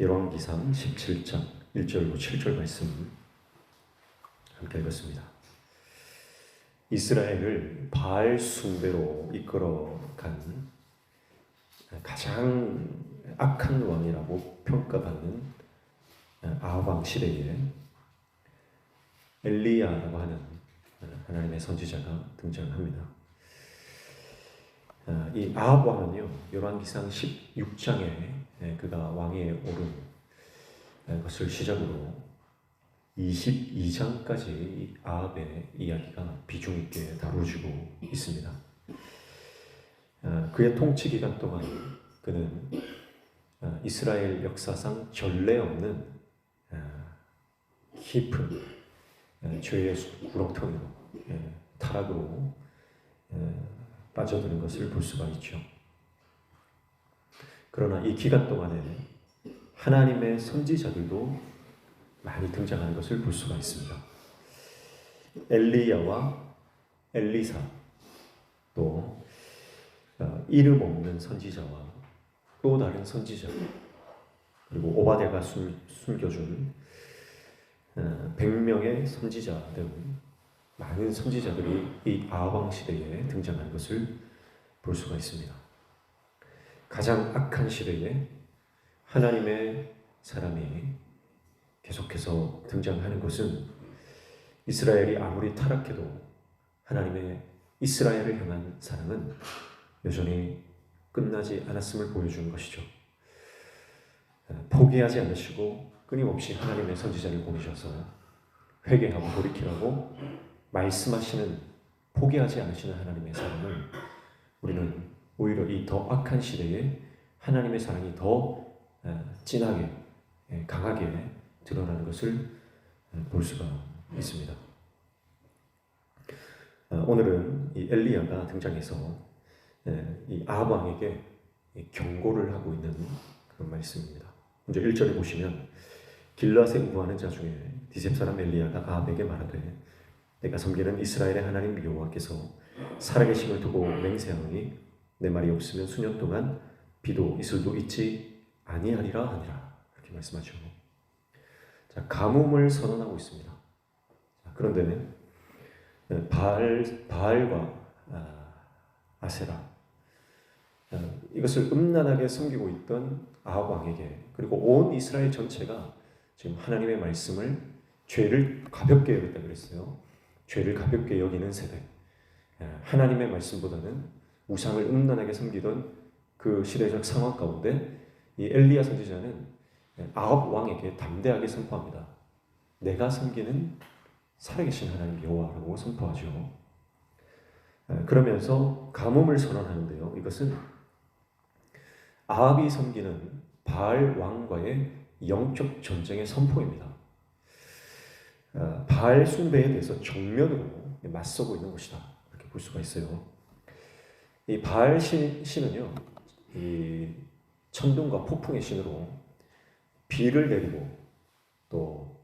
열왕기상 17장 1절로 7절 말씀 함께 읽었습니다. 이스라엘을 바알 숭배로 이끌어간 가장 악한 왕이라고 평가받는 아합 시대에 엘리야라고 하는 하나님의 선지자가 등장합니다. 이 아합 왕은요 열왕기상 16장에 그가 왕에 오른 것을 시작으로 22장까지 아합의 이야기가 비중 있게 다뤄지고 있습니다. 그의 통치 기간 동안 그는 이스라엘 역사상 전례 없는 깊은 죄의 구렁텅이로 타락으로 빠져드는 것을 볼 수가 있죠. 그러나 이 기간 동안에 하나님의 선지자들도 많이 등장하는 것을 볼 수가 있습니다. 엘리야와 엘리사 또 어, 이름 없는 선지자와 또 다른 선지자 그리고 오바데가 숨, 숨겨준 100명의 어, 선지자 등 많은 선지자들이 이 아왕 시대에 등장하는 것을 볼 수가 있습니다. 가장 악한 시대에 하나님의 사람이 계속해서 등장하는 것은 이스라엘이 아무리 타락해도 하나님의 이스라엘을 향한 사랑은 여전히 끝나지 않았음을 보여주는 것이죠. 포기하지 않으시고 끊임없이 하나님의 선지자를 보내셔서 회개하고 돌이키라고 말씀하시는 포기하지 않으시는 하나님의 사랑을 우리는 오히려 이 더 악한 시대에 하나님의 사랑이 더 진하게 강하게 드러나는 것을 볼 수가 있습니다. 어, 오늘은 이 엘리야가 등장해서 이 아방에게 경고를 하고 있는 그런 말씀입니다. 먼저 1절에 보시면 길라세 우하는 자 중에 디셉 사람 엘리야가 아합에게 말하되 내가 섬기는 이스라엘의 하나님 여호와께서 살아계심을 두고 맹세하노니 내 말이 없으면 수년 동안 비도 이슬도 있지 아니하리라 하니라 이렇게 말씀하죠. 자 가뭄을 선언하고 있습니다. 자, 그런데 바알 바알과 아, 아세라 아, 이것을 음란하게 섬기고 있던 아합 왕에게 그리고 온 이스라엘 전체가 지금 하나님의 말씀을 죄를 가볍게 여겼다 그랬어요. 죄를 가볍게 여기는 세대. 아, 하나님의 말씀보다는 우상을 음란하게 섬기던 그 시대적 상황 가운데 이 엘리야 선지자는 아합 왕에게 담대하게 선포합니다. 내가 섬기는 살아계신 하나님 여호와라고 선포하죠. 그러면서 가뭄을 선언하는데요. 이것은 아합이 섬기는 바알 왕과의 영적 전쟁의 선포입니다. 바알 숭배에 대해서 정면으로 맞서고 있는 것이다. 이렇게 볼 수가 있어요. 이 바알 신, 신은요, 이 천둥과 폭풍의 신으로 비를 내리고 또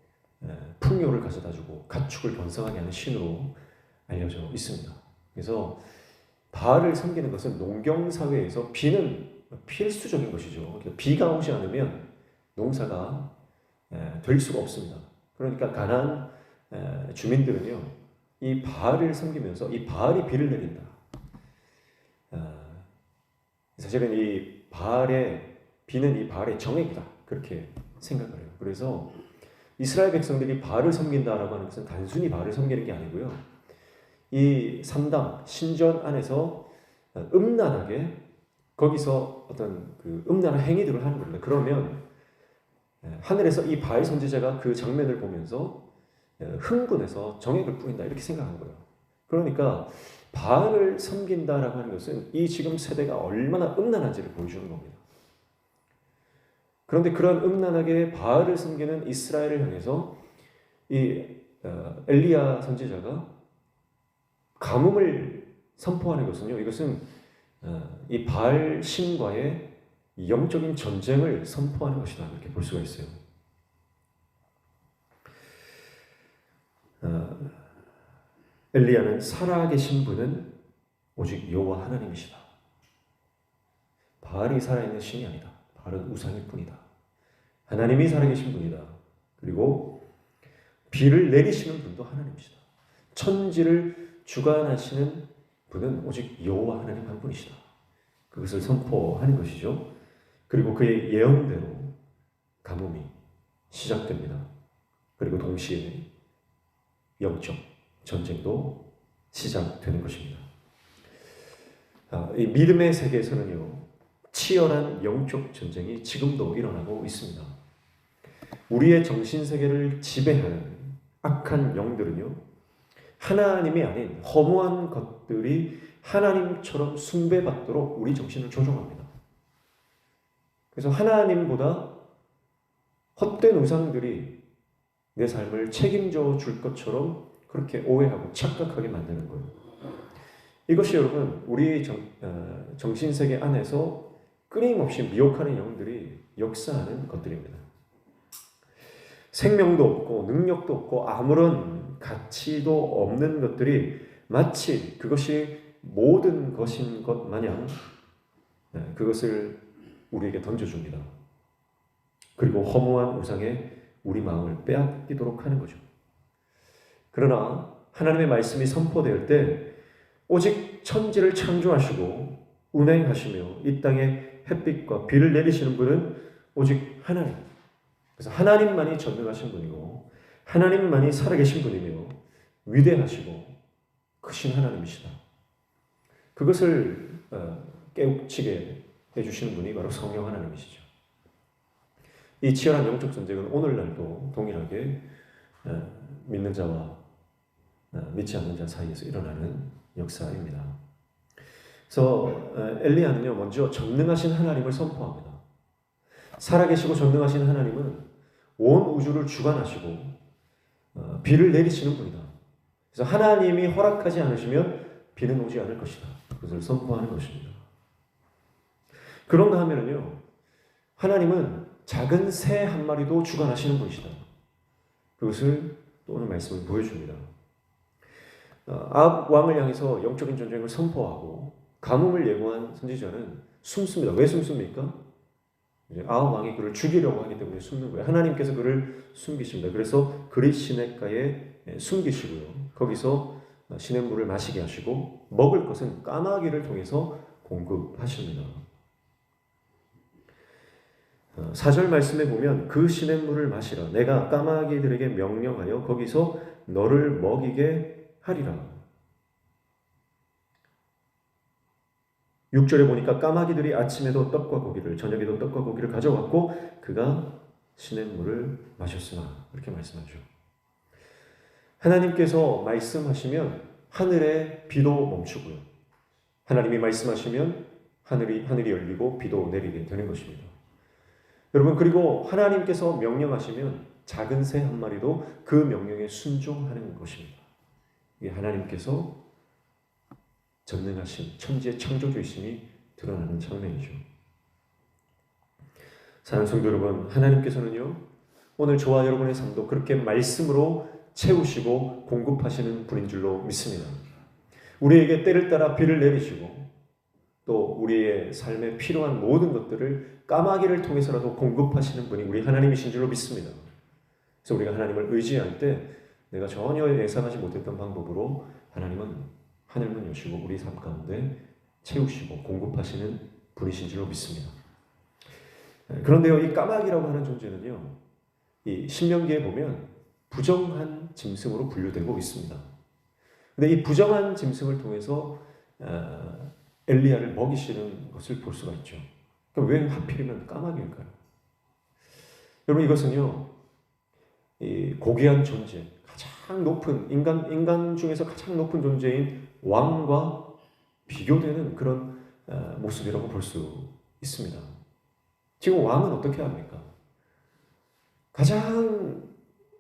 풍요를 가져다주고 가축을 번성하게 하는 신으로 알려져 있습니다. 그래서 바알을 섬기는 것은 농경 사회에서 비는 필수적인 것이죠. 그러니까 비가 오지 않으면 농사가 될 수가 없습니다. 그러니까 가난 주민들은요, 이 바알을 섬기면서 이 바알이 비를 내린다. 사실은 이 바알의 비는 이 바알의 정액이다 그렇게 생각을 해요. 그래서 이스라엘 백성들이 바알을 섬긴다라고 하는 것은 단순히 바알을 섬기는 게 아니고요. 이 삼당 신전 안에서 음란하게 거기서 어떤 그 음란한 행위들을 하는 겁니다. 그러면 하늘에서 이 바알 선지자가 그 장면을 보면서 흥분해서 정액을 뿌린다 이렇게 생각한 거예요. 그러니까 바알을 섬긴다라고 하는 것은 이 지금 세대가 얼마나 음란한지를 보여주는 겁니다. 그런데 그런 음란하게 바알을 섬기는 이스라엘을 향해서 이 어, 엘리야 선지자가 가뭄을 선포하는 것은요. 이것은 어, 이 바알 신과의 영적인 전쟁을 선포하는 것이다 이렇게 볼 수가 있어요. 어, 엘리야는 살아계신 분은 오직 여호와 하나님이시다. 바알이 살아있는 신이 아니다. 바알은 우상일 뿐이다. 하나님이 살아계신 분이다. 그리고 비를 내리시는 분도 하나님이시다. 천지를 주관하시는 분은 오직 여호와 하나님 한 분이시다. 그것을 선포하는 것이죠. 그리고 그의 예언대로 가뭄이 시작됩니다. 그리고 동시에 영적 전쟁도 시작되는 것입니다. 아, 이 믿음의 세계에서는요, 치열한 영적 전쟁이 지금도 일어나고 있습니다. 우리의 정신 세계를 지배하는 악한 영들은요, 하나님이 아닌 허무한 것들이 하나님처럼 숭배받도록 우리 정신을 조종합니다. 그래서 하나님보다 헛된 우상들이 내 삶을 책임져 줄 것처럼 그렇게 오해하고 착각하게 만드는 거예요. 이것이 여러분 우리 정, 어, 정신세계 안에서 끊임없이 미혹하는 영들이 역사하는 것들입니다. 생명도 없고 능력도 없고 아무런 가치도 없는 것들이 마치 그것이 모든 것인 것 마냥 네, 그것을 우리에게 던져줍니다. 그리고 허무한 우상에 우리 마음을 빼앗기도록 하는 거죠. 그러나 하나님의 말씀이 선포될 때 오직 천지를 창조하시고 운행하시며 이 땅에 햇빛과 비를 내리시는 분은 오직 하나님. 그래서 하나님만이 전능하신 분이고 하나님만이 살아계신 분이며 위대하시고 크신 하나님이시다. 그것을 어, 깨우치게 해주시는 분이 바로 성령 하나님이시죠. 이 치열한 영적 전쟁은 오늘날도 동일하게 어, 믿는 자와 어, 믿지 않는 자 사이에서 일어나는 역사입니다. 그래서 엘리야는요 먼저 전능하신 하나님을 선포합니다. 살아계시고 전능하신 하나님은 온 우주를 주관하시고 비를 내리시는 분이다. 그래서 하나님이 허락하지 않으시면 비는 오지 않을 것이다. 그것을 선포하는 것입니다. 그런가 하면요 하나님은 작은 새 한 마리도 주관하시는 분이시다. 그것을 또 오늘 말씀을 보여줍니다. 아합 왕을 향해서 영적인 전쟁을 선포하고 가뭄을 예고한 선지자는 숨습니다. 왜 숨습니까? 아합 왕이 그를 죽이려고 하기 때문에 숨는 거예요. 하나님께서 그를 숨기십니다. 그래서 그리 시냇가에 숨기시고요. 거기서 시냇물을 마시게 하시고 먹을 것은 까마귀를 통해서 공급하십니다. 어, 사절 말씀에 보면 그 시냇물을 마시라 내가 까마귀들에게 명령하여 거기서 너를 먹이게 하리라. 6절에 보니까 까마귀들이 아침에도 떡과 고기를 저녁에도 떡과 고기를 가져왔고 그가 시냇물을 마셨으나 이렇게 말씀하죠. 하나님께서 말씀하시면 하늘의 비도 멈추고요. 하나님이 말씀하시면 하늘이 하늘이 열리고 비도 내리게 되는 것입니다. 여러분 그리고 하나님께서 명령하시면 작은 새 한 마리도 그 명령에 순종하는 것입니다. 하나님께서 전능하신 천지의 창조주이심이 드러나는 장면이죠. 사랑하는 성도 여러분, 하나님께서는요 오늘 저와 여러분의 삶도 그렇게 말씀으로 채우시고 공급하시는 분인 줄로 믿습니다. 우리에게 때를 따라 비를 내리시고 또 우리의 삶에 필요한 모든 것들을 까마귀를 통해서라도 공급하시는 분이 우리 하나님이신 줄로 믿습니다. 그래서 우리가 하나님을 의지할 때 내가 전혀 예상하지 못했던 방법으로 하나님은 하늘문 여시고 우리 삶 가운데 채우시고 공급하시는 분이신 줄로 믿습니다. 그런데요, 이 까마귀라고 하는 존재는요, 이 신명기에 보면 부정한 짐승으로 분류되고 있습니다. 근데 이 부정한 짐승을 통해서 어, 엘리야를 먹이시는 것을 볼 수가 있죠. 왜 하필이면 까마귀일까요? 여러분 이것은요, 이 고귀한 존재, 가장 높은 인간 인간 중에서 가장 높은 존재인 왕과 비교되는 그런 어, 모습이라고 볼 수 있습니다. 지금 왕은 어떻게 합니까? 가장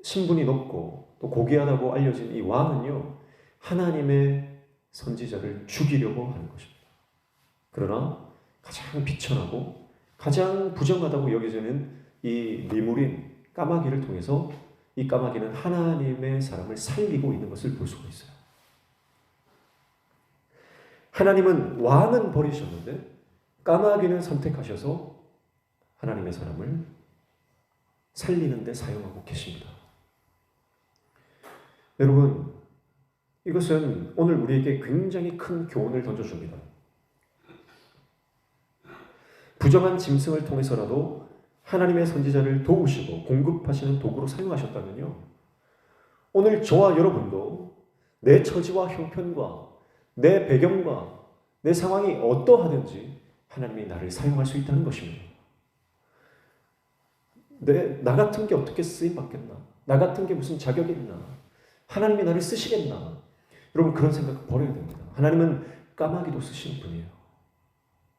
신분이 높고 또 고귀하다고 알려진 이 왕은요 하나님의 선지자를 죽이려고 하는 것입니다. 그러나 가장 비천하고 가장 부정하다고 여겨지는 이 미물인 까마귀를 통해서 이 까마귀는 하나님의 사람을 살리고 있는 것을 볼 수가 있어요. 하나님은 왕은 버리셨는데 까마귀는 선택하셔서 하나님의 사람을 살리는 데 사용하고 계십니다. 여러분, 이것은 오늘 우리에게 굉장히 큰 교훈을 던져줍니다. 부정한 짐승을 통해서라도 하나님의 선지자를 도우시고 공급하시는 도구로 사용하셨다면요. 오늘 저와 여러분도 내 처지와 형편과 내 배경과 내 상황이 어떠하든지 하나님이 나를 사용할 수 있다는 것입니다. 내, 나 같은 게 어떻게 쓰임 받겠나? 나 같은 게 무슨 자격이 있나? 하나님이 나를 쓰시겠나? 여러분 그런 생각 버려야 됩니다. 하나님은 까마귀도 쓰시는 분이에요.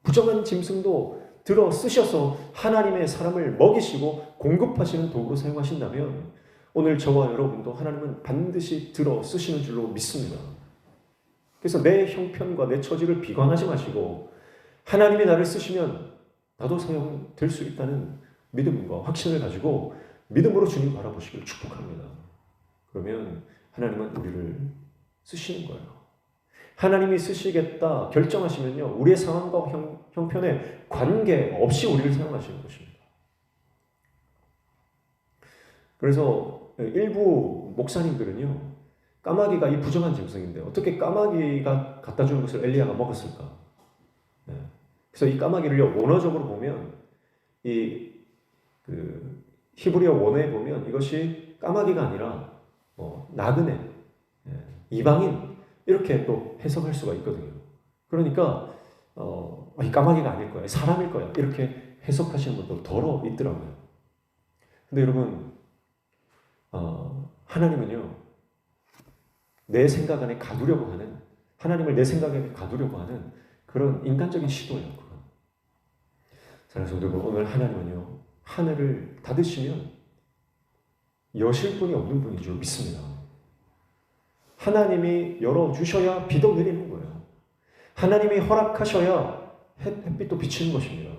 부정한 짐승도 들어 쓰셔서 하나님의 사람을 먹이시고 공급하시는 도구로 사용하신다면 오늘 저와 여러분도 하나님은 반드시 들어 쓰시는 줄로 믿습니다. 그래서 내 형편과 내 처지를 비관하지 마시고 하나님이 나를 쓰시면 나도 사용될 수 있다는 믿음과 확신을 가지고 믿음으로 주님 바라보시길 축복합니다. 그러면 하나님은 우리를 쓰시는 거예요. 하나님이 쓰시겠다 결정하시면요, 우리의 상황과 형, 형편에 관계 없이 우리를 사용하시는 것입니다. 그래서 일부 목사님들은요, 까마귀가 이 부정한 짐승인데 어떻게 까마귀가 갖다 주는 것을 엘리야가 먹었을까? 네. 그래서 이 까마귀를요 원어적으로 보면 이 그 히브리어 원어에 보면 이것이 까마귀가 아니라 뭐 나그네, 예, 이방인 이렇게 또 해석할 수가 있거든요. 그러니까 어, 이 까마귀가 아닐 거야, 사람일 거야 이렇게 해석하시는 분도 더러 있더라고요. 근데 여러분 어, 하나님은요 내 생각 안에 가두려고 하는 하나님을 내 생각에 가두려고 하는 그런 인간적인 시도예요. 그건. 사랑하는 여러분, 오늘 하나님은요 하늘을 닫으시면 여실 분이 없는 분인 줄 믿습니다. 하나님이 열어 주셔야 비도 내리는 거예요. 하나님이 허락하셔야 햇빛도 비치는 것입니다.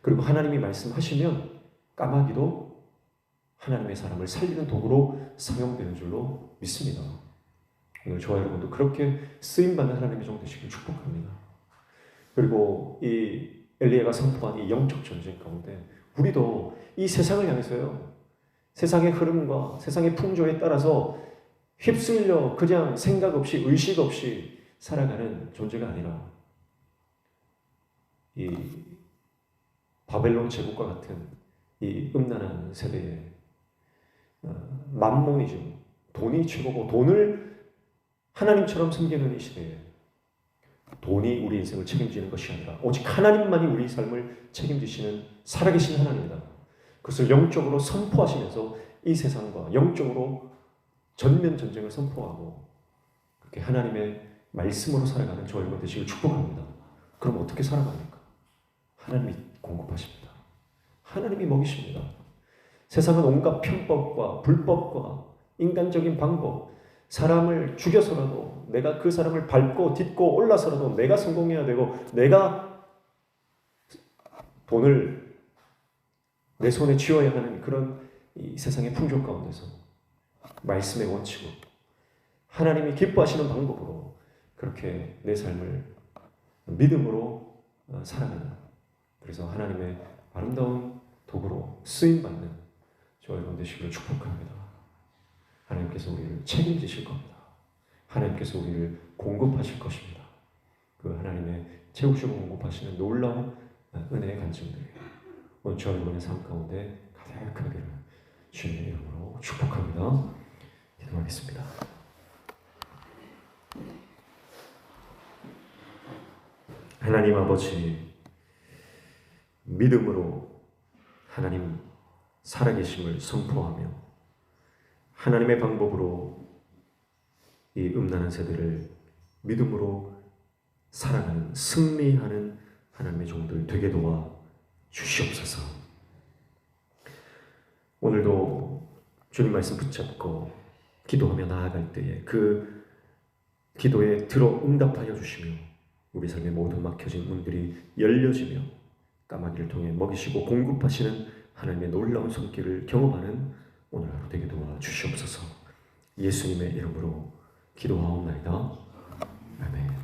그리고 하나님이 말씀하시면 까마귀도 하나님의 사람을 살리는 도구로 사용되는 줄로 믿습니다. 오늘 저와 여러분도 그렇게 쓰임받는 하나님의 종 되시길 축복합니다. 그리고 이 엘리야가 선포한 이 영적 전쟁 가운데 우리도 이 세상을 향해서요. 세상의 흐름과 세상의 풍조에 따라서 휩쓸려 그냥 생각 없이 의식 없이 살아가는 존재가 아니라 이 바벨론 제국과 같은 이 음란한 세대에 만몬이즘 돈이 최고고 돈을 하나님처럼 섬기는 이 시대에 돈이 우리 인생을 책임지는 것이 아니라 오직 하나님만이 우리 삶을 책임지시는 살아계신 하나님이다. 그것을 영적으로 선포하시면서 이 세상과 영적으로 전면 전쟁을 선포하고 그렇게 하나님의 말씀으로 살아가는 저와 여러분 되시길 축복합니다. 그럼 어떻게 살아갑니까? 하나님이 공급하십니다. 하나님이 먹이십니다. 세상은 온갖 편법과 불법과 인간적인 방법, 사람을 죽여서라도 내가 그 사람을 밟고 딛고 올라서라도 내가 성공해야 되고 내가 돈을 내 손에 쥐어야 하는 그런 이 세상의 풍조 가운데서 말씀의 원칙으로 하나님이 기뻐하시는 방법으로 그렇게 내 삶을 믿음으로 어, 살아가는 그래서 하나님의 아름다운 도구로 쓰임 받는 저와 여러분 되시기를 축복합니다. 하나님께서 우리를 책임지실 겁니다. 하나님께서 우리를 공급하실 것입니다. 그 하나님의 채우시고 공급하시는 놀라운 은혜의 간증들이에요. 오늘 저와 여러분의 삶 가운데 가득하기를 주님의 이름으로 축복합니다. 기도하겠습니다. 하나님 아버지 믿음으로 하나님 살아계심을 선포하며 하나님의 방법으로 이 음란한 세대를 믿음으로 살아가는 승리하는 하나님의 종들 되게 도와 주시옵소서. 오늘도 주님 말씀 붙잡고 기도하며 나아갈 때에 그 기도에 들어 응답하여 주시며 우리 삶의 모든 막혀진 문들이 열려지며 까마귀를 통해 먹이시고 공급하시는 하나님의 놀라운 손길을 경험하는 오늘 하루 되게 도와 주시옵소서. 예수님의 이름으로 기도하옵나이다. 아멘.